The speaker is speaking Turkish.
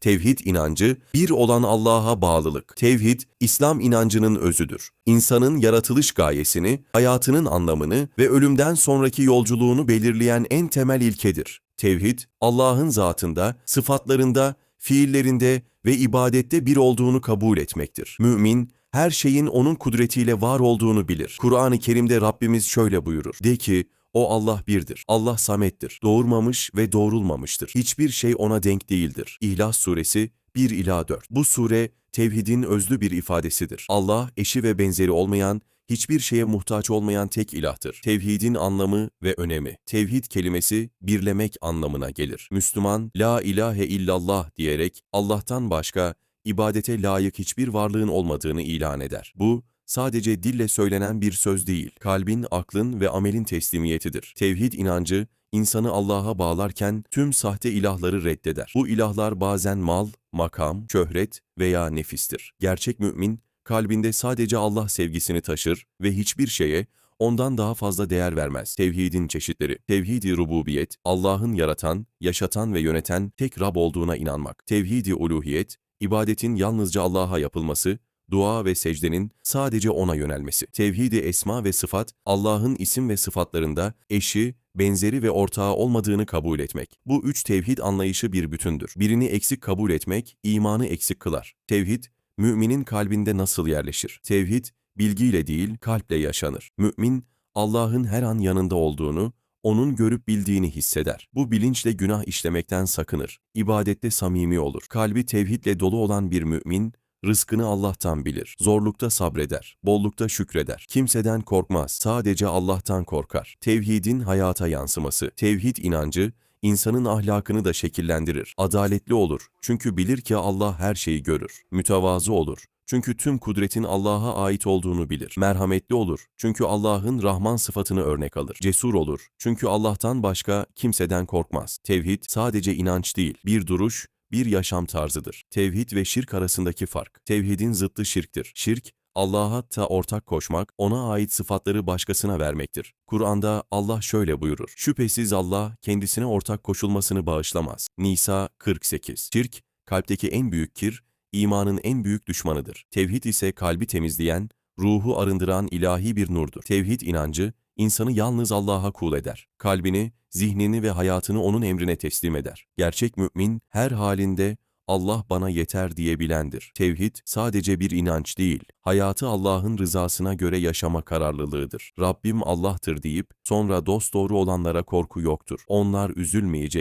Tevhid inancı, bir olan Allah'a bağlılık. Tevhid, İslam inancının özüdür. İnsanın yaratılış gayesini, hayatının anlamını ve ölümden sonraki yolculuğunu belirleyen en temel ilkedir. Tevhid, Allah'ın zatında, sıfatlarında, fiillerinde ve ibadette bir olduğunu kabul etmektir. Mümin, her şeyin onun kudretiyle var olduğunu bilir. Kur'an-ı Kerim'de Rabbimiz şöyle buyurur. De ki, o Allah birdir. Allah samettir. Doğurmamış ve doğrulmamıştır. Hiçbir şey ona denk değildir. İhlas suresi 1 ila 4. Bu sure tevhidin özlü bir ifadesidir. Allah eşi ve benzeri olmayan, hiçbir şeye muhtaç olmayan tek ilahtır. Tevhidin anlamı ve önemi. Tevhid kelimesi birlemek anlamına gelir. Müslüman la ilahe illallah diyerek Allah'tan başka ibadete layık hiçbir varlığın olmadığını ilan eder. Bu sadece dille söylenen bir söz değil, kalbin, aklın ve amelin teslimiyetidir. Tevhid inancı, insanı Allah'a bağlarken tüm sahte ilahları reddeder. Bu ilahlar bazen mal, makam, şöhret veya nefistir. Gerçek mümin, kalbinde sadece Allah sevgisini taşır ve hiçbir şeye ondan daha fazla değer vermez. Tevhidin çeşitleri. Tevhid-i rububiyet, Allah'ın yaratan, yaşatan ve yöneten tek Rab olduğuna inanmak. Tevhid-i uluhiyet, ibadetin yalnızca Allah'a yapılması, dua ve secdenin sadece O'na yönelmesi. Tevhid-i esma ve sıfat, Allah'ın isim ve sıfatlarında eşi, benzeri ve ortağı olmadığını kabul etmek. Bu üç tevhid anlayışı bir bütündür. Birini eksik kabul etmek, imanı eksik kılar. Tevhid, müminin kalbinde nasıl yerleşir? Tevhid, bilgiyle değil, kalple yaşanır. Mümin, Allah'ın her an yanında olduğunu, onun görüp bildiğini hisseder. Bu bilinçle günah işlemekten sakınır. İbadette samimi olur. Kalbi tevhidle dolu olan bir mümin, rızkını Allah'tan bilir. Zorlukta sabreder, bollukta şükreder. Kimseden korkmaz, sadece Allah'tan korkar. Tevhidin hayata yansıması. Tevhid inancı, insanın ahlakını da şekillendirir. Adaletli olur, çünkü bilir ki Allah her şeyi görür. Mütevazı olur, çünkü tüm kudretin Allah'a ait olduğunu bilir. Merhametli olur. Çünkü Allah'ın Rahman sıfatını örnek alır. Cesur olur. Çünkü Allah'tan başka kimseden korkmaz. Tevhid sadece inanç değil, bir duruş, bir yaşam tarzıdır. Tevhid ve şirk arasındaki fark. Tevhidin zıttı şirktir. Şirk, Allah'a ta ortak koşmak, ona ait sıfatları başkasına vermektir. Kur'an'da Allah şöyle buyurur. Şüphesiz Allah kendisine ortak koşulmasını bağışlamaz. Nisa 48. Şirk, kalpteki en büyük kir, imanın en büyük düşmanıdır. Tevhid ise kalbi temizleyen, ruhu arındıran ilahi bir nurdur. Tevhid inancı, insanı yalnız Allah'a kul eder. Kalbini, zihnini ve hayatını onun emrine teslim eder. Gerçek mümin, her halinde Allah bana yeter diyebilendir. Tevhid sadece bir inanç değil, hayatı Allah'ın rızasına göre yaşama kararlılığıdır. Rabbim Allah'tır deyip sonra dosdoğru olanlara korku yoktur. Onlar üzülmeyecek,